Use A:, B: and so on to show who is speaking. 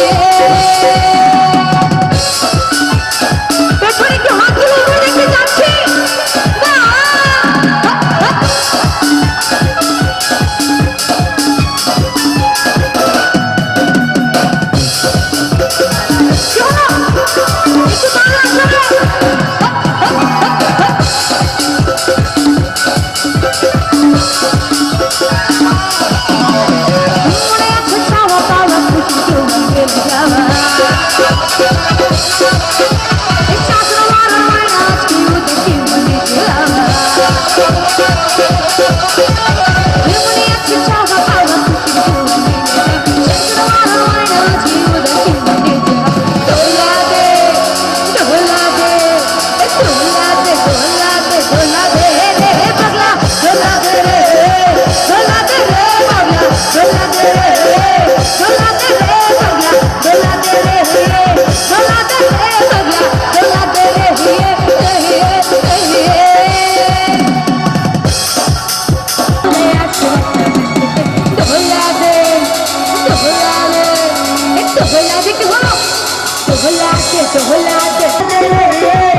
A: yeah. Thank you. হলো দোলা